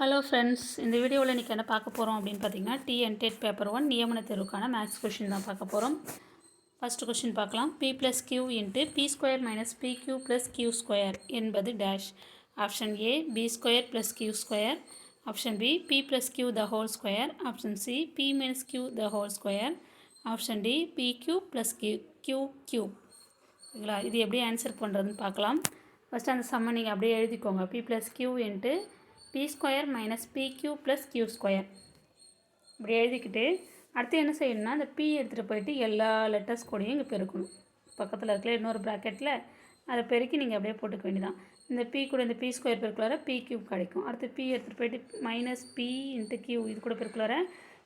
Hello friends இந்த வீடியோவில் இன்றைக்கி என்ன பார்க்க போகிறோம் அப்படின்னு பார்த்தீங்கன்னா டிஎன்டெட் பேப்பர் ஒன் நியமன தேர்வுக்கான மேக்ஸ் கொஷின் தான் பார்க்க போகிறோம் ஃபஸ்ட்டு கொஷின் பார்க்கலாம். P plus q into p square minus p q plus q square என்பது dash option A p square plus q square option B p plus q the whole square option C p minus q the whole square option D p q plus q q q இது எப்படி answer பண்ணுறதுன்னு பார்க்கலாம். First அந்த சம்மை நீங்கள் அப்படியே எழுதிக்கோங்க. P plus q into p square minus p q plus q square இப்படி எழுதிக்கிட்டு அடுத்து என்ன செய்யணும்னா அந்த பி எடுத்துகிட்டு போயிட்டு எல்லா லெட்டர்ஸ் கூடயும் இங்கே பெருக்கணும். பக்கத்தில் இருக்கிற இன்னொரு ப்ராக்கெட்டில் அதை பெருக்கி நீங்கள் அப்படியே போட்டுக்க வேண்டியதான் இந்த பி கூட இந்த பி ஸ்கொயர் பெருக்குள்ளார பி கியூப் கிடைக்கும். அடுத்து பி எடுத்துகிட்டு போயிட்டு மைனஸ் பி இன்ட்டு கியூ இது கூட பெருக்குள்ளார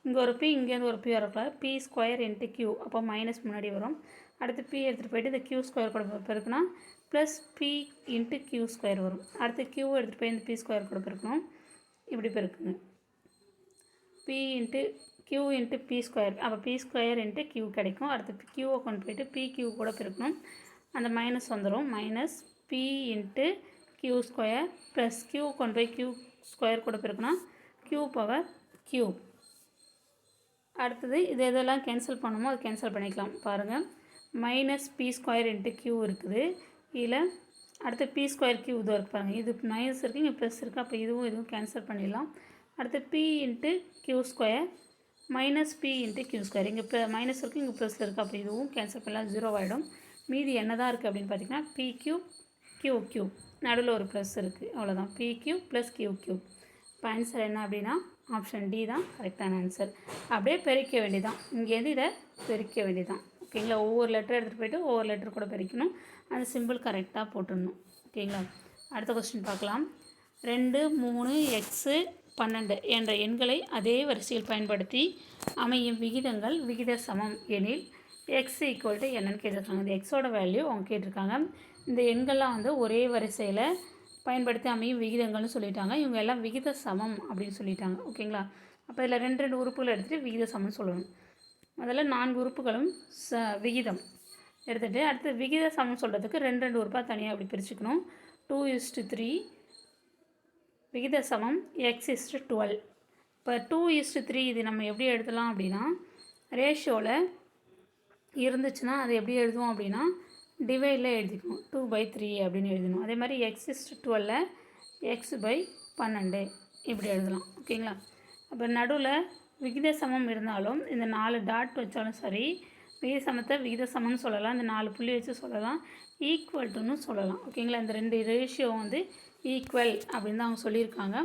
இங்கே ஒரு பி இங்கேருந்து ஒரு பி வரக்குள்ளார பி ஸ்கொயர் இன்ட்டு கியூ அப்போ மைனஸ் முன்னாடி வரும். அடுத்து பி எடுத்துகிட்டு போயிட்டு இந்த கியூ ஸ்கொயர் கூட பெருக்குனா plus p into q square வரும். அடுத்து கியூ எடுத்துகிட்டு போய் இந்த பி ஸ்கொயர் கூட பெருக்கணும் இப்படி பெருக்குங்க p into q into p square அப்போ பி ஸ்கொயர் இன்ட்டு கியூ கிடைக்கும். அடுத்து கியூவை கொண்டு போயிட்டு பி கியூ கூட பெருக்கணும் அந்த மைனஸ் வந்துடும் minus p into q square plus q கொண்டு போய் கியூ ஸ்கொயர் கூட பெருக்கணும் கியூ பவர் கியூ அடுத்தது இது எதெல்லாம் கேன்சல் பண்ணுமோ அது கேன்சல் பண்ணிக்கலாம். பாருங்கள் minus p square into q இருக்குது. இதில் அடுத்து பி ஸ்கொயர் கியூ இதுவாக இருக்கு பாருங்கள் இது மைனஸ் இருக்குது இங்கே ப்ளஸ் இருக்குது அப்போ இதுவும் இதுவும் கேன்சல் பண்ணிடலாம். அடுத்து p into q square minus p into q square இங்கே இப்போ மைனஸ் இருக்குது இங்கே ப்ளஸ் இருக்குது அப்போ இதுவும் கேன்சல் பண்ணலாம். ஜீரோ ஆகிடும் மீதி என்ன தான் இருக்குது அப்படின்னு பார்த்தீங்கன்னா பி கியூ கியூ கியூ நடுவில் ஒரு ப்ளஸ் இருக்குது அவ்வளோதான் p q plus q q இப்போ ஆன்சர் என்ன அப்படின்னா ஆப்ஷன் டி தான். கரெக்டான ஆன்சர் அப்படியே பெருக்க வேண்டியதான் இங்கேருந்து இதை பெருக்க வேண்டியதான் ஓகேங்களா? ஒவ்வொரு லெட்டர் எடுத்துகிட்டு போயிட்டு ஒவ்வொரு லெட்டர் கூட பிரிக்கணும். அந்த சிம்பிள் கரெக்டாக போட்டுடணும். ஓகேங்களா? அடுத்த கொஸ்டின் பார்க்கலாம். ரெண்டு மூணு எக்ஸு பன்னெண்டு என்ற எண்களை அதே வரிசையில் பயன்படுத்தி அமையும் விகிதங்கள் விகித சமம் எனில் எக்ஸ் ஈக்குவல் டு என்னன்னு கேட்டிருக்காங்க. இந்த எக்ஸோட வேல்யூ அவங்க கேட்டிருக்காங்க. இந்த எண்கள்லாம் வந்து ஒரே வரிசையில் பயன்படுத்தி அமையும் விகிதங்கள்னு சொல்லிட்டாங்க. இவங்க எல்லாம் விகித சமம் அப்படின்னு சொல்லிட்டாங்க. ஓகேங்களா? அப்போ இதில் ரெண்டு ரெண்டு உறுப்புகள் எடுத்துகிட்டு விகித சமம்னு சொல்லணும். முதல்ல நான்கு உறுப்புகளும் ச விகிதம். எடுத்துகிட்டு அடுத்து விகித சமம் சொல்கிறதுக்கு ரெண்டு ரெண்டு உறுப்பாக தனியாக அப்படி பிரிச்சுக்கணும். டூ இஸ்டு த்ரீ விகித சமம் எக்ஸ் இஸ்டு டுவெல் இப்போ டூ இஸ்டு த்ரீ இது நம்ம எப்படி எழுதலாம் அப்படின்னா ரேஷியோவில் இருந்துச்சுன்னா அது எப்படி எழுதுவோம் அப்படின்னா டிவைடில் எழுதிக்கணும். டூ பை த்ரீ அப்படின்னு எழுதணும். அதே மாதிரி எக்ஸ் இஸ்டு டுவெல்ல எக்ஸ் பை பன்னெண்டு. இப்படி எழுதலாம். ஓகேங்களா? அப்போ நடுவில் விகித சமம் இருந்தாலும் இந்த நாலு டாட் வச்சாலும் சரி விகித சமத்தை விகித சமம்னு சொல்லலாம். இந்த நாலு புள்ளி வச்சு சொல்லலாம். ஈக்குவல் டுன்னு சொல்லலாம். ஓகேங்களா இந்த ரெண்டு ரேஷியோ வந்து ஈக்குவல் அப்படின்னு தான் அவங்க சொல்லியிருக்காங்க.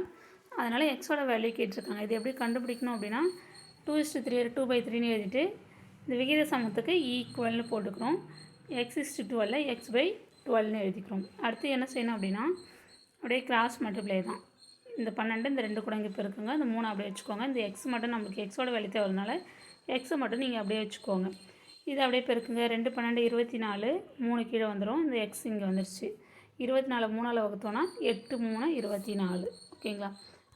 அதனால் எக்ஸோட வேல்யூ கேட்டிருக்காங்க. இது எப்படி கண்டுபிடிக்கணும் அப்படின்னா two is to three two by த்ரீன்னு எழுதிட்டு இந்த விகித சமத்துக்கு ஈக்குவல்னு போட்டுக்கிறோம் எக்ஸ் இஸ்டு டுவெல்ல எக்ஸ் பை டுவெல்னு எழுதிக்கிறோம். அடுத்து என்ன செய்யணும் அப்படின்னா அப்படியே கிராஸ் மல்டிப்ளை தான். இந்த பன்னெண்டு இந்த ரெண்டு கூட இங்கே பெருக்குங்க. இந்த மூணு அப்படியே வச்சுக்கோங்க. இந்த எக்ஸ் மட்டும் நம்மளுக்கு எக்ஸோட வெளியே தேவைனால எக்ஸை மட்டும் நீங்கள் அப்படியே வச்சுக்கோங்க. இது அப்படியே பெருக்குங்க. ரெண்டு பன்னெண்டு இருபத்தி நாலு மூணு கீழே வந்துடும் இந்த எக்ஸ் இங்கே வந்துருச்சு. இருபத்தி நாலு மூணால் வகுத்தோன்னா எட்டு மூணு இருபத்தி நாலு. ஓகேங்களா?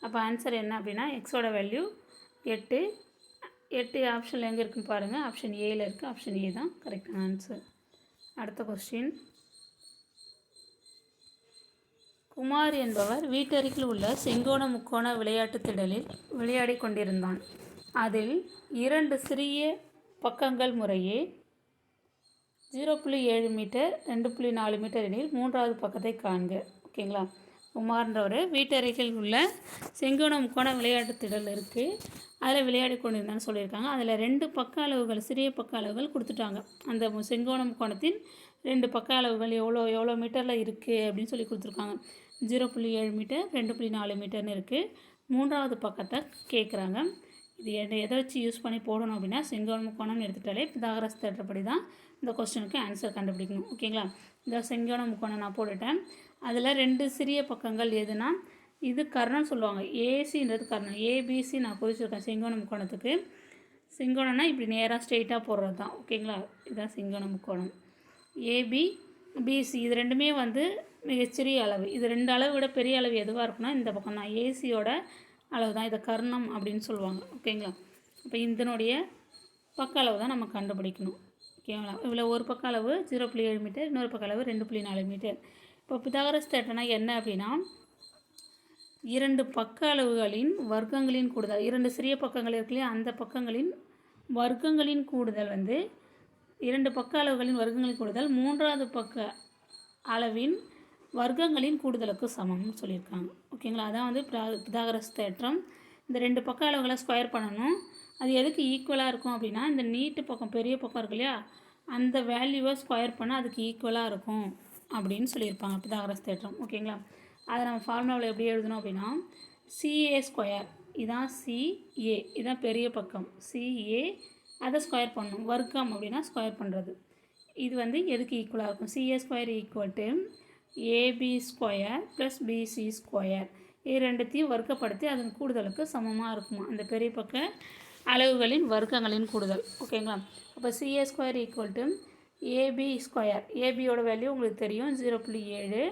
அப்போ ஆன்சர் என்ன அப்படின்னா எக்ஸோட வேல்யூ எட்டு. எட்டு ஆப்ஷனில் எங்கே இருக்குன்னு பாருங்கள் ஆப்ஷன் ஏயில் இருக்குது ஆப்ஷன் ஏ தான் கரெக்டான ஆன்சர் அடுத்த கொஸ்டின் குமார் என்பவர் வீட்டருகில் உள்ள செங்கோண முக்கோண விளையாட்டுத் திடலில் விளையாடி கொண்டிருந்தான். அதில் இரண்டு சிறிய பக்கங்கள் முறையே ஜீரோ புள்ளி ஏழு மீட்டர் ரெண்டு புள்ளி நாலு மீட்டர் எனில் மூன்றாவது பக்கத்தை காண்க. ஓகேங்களா? குமார்ன்றவர். வீட்டருகில் உள்ள செங்கோணம் முக்கோண விளையாட்டு திடல் இருக்குது அதில் விளையாடி கொண்டிருந்தான்னு சொல்லியிருக்காங்க. அதில் ரெண்டு பக்க அளவுகள் சிறிய பக்க அளவுகள் கொடுத்துட்டாங்க. அந்த செங்கோணம் முக்கோணத்தின் ரெண்டு பக்க அளவுகள் எவ்வளோ எவ்வளோ மீட்டரில் இருக்குது அப்படின்னு சொல்லி கொடுத்துருக்காங்க. ஜீரோ புள்ளி ஏழு மீட்டர் ரெண்டு புள்ளி நாலு மீட்டர்னு இருக்குது மூன்றாவது பக்கத்தை கேட்குறாங்க இது எதை எதை வச்சு யூஸ் பண்ணி போடணும் அப்படின்னா செங்கோணம் முக்கோணம்னு எடுத்துட்டாலே பிதாகரஸ் தேட்டப்படி தான் இந்த கொஸ்டினுக்கு ஆன்சர் கண்டுபிடிக்கணும். ஓகேங்களா? இந்த செங்கோணம் முக்கோணம் நான் போட்டுட்டேன். அதில் ரெண்டு சிறிய பக்கங்கள் எதுனா இது கர்ணம் சொல்லுவாங்க. ஏசின்றது கர்ணம் ஏபிசி நான் குறிச்சிருக்கேன். செங்கோண முக்கோணத்துக்கு. சிங்கோணம்னா இப்படி நேராக ஸ்ட்ரெயிட்டாக போடுறது தான் ஓகேங்களா இதுதான் செங்கோண முக்கோணம். ஏபி பிசி இது ரெண்டுமே வந்து மிகச்சிறிய அளவு. இது ரெண்டு அளவு விட பெரிய அளவு எதுவாக இருக்குன்னா இந்த பக்கம் தான் ஏசியோட அளவு தான் இதை கர்ணம் அப்படின்னு சொல்லுவாங்க. ஓகேங்களா அப்போ இதனுடைய பக்க அளவு தான் நம்ம கண்டுபிடிக்கணும். ஓகேங்களா இவ்வளோ ஒரு பக்க அளவு ஜீரோ புள்ளி ஏழு மீட்டர் இன்னொரு பக்க அளவு ரெண்டு புள்ளி நாலு மீட்டர் இப்போ பிதாகரஸ் தேட்டனா என்ன அப்படின்னா இரண்டு பக்க அளவுகளின் வர்க்கங்களின் கூடுதல் இரண்டு சிறிய பக்கங்கள் இருக்குல்லையா அந்த பக்கங்களின் வர்க்கங்களின் கூடுதல் வந்து இரண்டு பக்க அளவுகளின் வர்க்கங்களின் கூடுதல் மூன்றாவது பக்க அளவின் வர்க்கங்களின் கூடுதலுக்கு சமம்னு சொல்லியிருக்காங்க. ஓகேங்களா அதான் வந்து பிரா- பிதாகரஸ் தேற்றம். இந்த ரெண்டு பக்க அளவுகளை ஸ்கொயர் பண்ணணும். அது எதுக்கு ஈக்குவலாக இருக்கும் அப்படின்னா இந்த நீட்டு பக்கம் பெரிய பக்கம் இருக்கு இல்லையா அந்த வேல்யூவை ஸ்கொயர் பண்ணால் அதுக்கு ஈக்குவலாக இருக்கும். அப்படின்னு சொல்லியிருப்பாங்க. பிதாகரஸ் தேற்றம். ஓகேங்களா? அதை நம்ம ஃபார்முலாவில் எப்படி எழுதணும் அப்படின்னா சிஏ ஸ்கொயர் இதான் சிஏ இதான் பெரிய பக்கம். சிஏ அதை ஸ்கொயர் பண்ணணும். வர்க்கம் அப்படின்னா ஸ்கொயர் பண்ணுறது இது வந்து எதுக்கு ஈக்குவலாக இருக்கும்? CA square equal to AB square plus BC square இது ரெண்டுத்தையும் வர்க்கப்படுத்தி அதன் கூடுதலுக்கு சமமாக இருக்குமா? அந்த பெரிய பக்க அளவுகளின் வர்க்கங்களின் கூடுதல். ஓகேங்களா? அப்போ CA square equal to AB square ஏபியோட value உங்களுக்கு தெரியும். ஜீரோ புள்ளி ஏழு.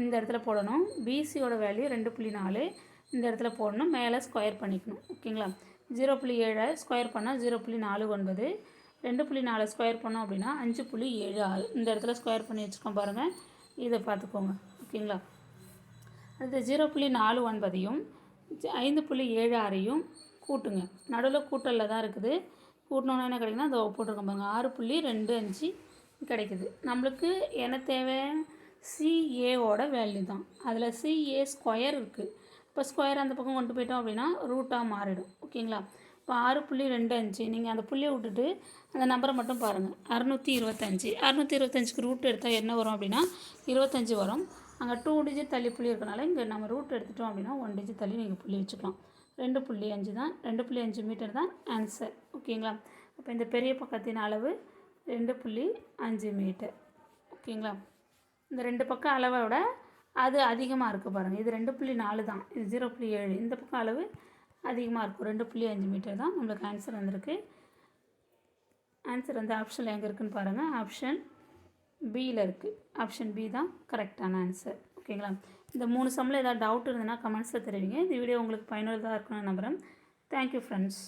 இந்த இடத்துல போடணும். பிசியோட வேல்யூ ரெண்டு புள்ளி நாலு. இந்த இடத்துல போடணும். மேலே ஸ்கொயர் பண்ணிக்கணும். ஓகேங்களா ஜீரோ புள்ளி ஏழை ஸ்கொயர் பண்ணால் ஜீரோ புள்ளி நாலு ஒன்பது. ரெண்டு புள்ளி நாலு ஸ்கொயர் பண்ணோம் அப்படின்னா அஞ்சு புள்ளி ஏழு ஆறு. இந்த இடத்துல ஸ்கொயர் பண்ணி வச்சுருக்கோம் பாருங்கள் இதை பார்த்துக்கோங்க. ஓகேங்களா அடுத்து ஜீரோ புள்ளி நாலு ஒன்பதையும் ஐந்து புள்ளி ஏழு ஆறையும் கூட்டுங்க. நடுவில் கூட்டலில் தான் இருக்குது. கூட்டினோன்னா என்ன கிடைக்குன்னா அதை போட்டிருக்கோம் பாருங்கள் ஆறு புள்ளி ரெண்டு அஞ்சு கிடைக்குது. நம்மளுக்கு என்ன தேவை? சிஏவோட வேல்யூ தான். அதில் சிஏ ஸ்கொயர் இருக்குது இப்போ ஸ்கொயர் அந்த பக்கம் கொண்டு போயிட்டோம் அப்படின்னா ரூட்டாக மாறிடும். ஓகேங்களா இப்போ ஆறு புள்ளி ரெண்டு அஞ்சு நீங்கள் அந்த புள்ளியை விட்டுட்டு அந்த நம்பரை மட்டும் பாருங்கள் அறநூற்றி இருபத்தஞ்சி. அறநூற்றி இருபத்தஞ்சுக்கு ரூட் எடுத்தால் என்ன வரும் அப்படின்னா இருபத்தஞ்சி வரும். அங்கே டூ டிஜிட் தள்ளி புள்ளி இருக்கனால இங்கே நம்ம ரூட் எடுத்துட்டோம் அப்படின்னா ஒன் டிஜிட் தள்ளி நீங்கள் புள்ளி வச்சுக்கலாம். ரெண்டு புள்ளி அஞ்சு தான் ரெண்டு புள்ளி அஞ்சு மீட்டர் தான் ஆன்சர் ஓகேங்களா? அப்போ இந்த பெரிய பக்கத்தின் அளவு ரெண்டு புள்ளி அஞ்சு மீட்டர். ஓகேங்களா? இந்த ரெண்டு பக்கம் அளவை விட அது அதிகமாக இருக்குது பாருங்கள் இது ரெண்டு புள்ளி நாலு தான். இது ஜீரோ புள்ளி ஏழு. இந்த பக்கம் அளவு அதிகமாக இருக்கும் ரெண்டு புள்ளி அஞ்சு மீட்டர் தான் நம்மளுக்கு ஆன்சர் வந்திருக்கு. ஆன்சர் வந்து ஆப்ஷனில் எங்கே இருக்குன்னு பாருங்கள் ஆப்ஷன் பியில் இருக்குது ஆப்ஷன் பி தான் கரெக்டான ஆன்சர் ஓகேங்களா? இந்த மூணு சம்மில் ஏதாவது டவுட் இருந்ததுன்னா கமெண்ட்ஸில் தெரிவிங்க. இந்த வீடியோ உங்களுக்கு பயனுள்ளதாக இருக்கும்னு நம்புகிறேன் தேங்க்யூ ஃப்ரெண்ட்ஸ்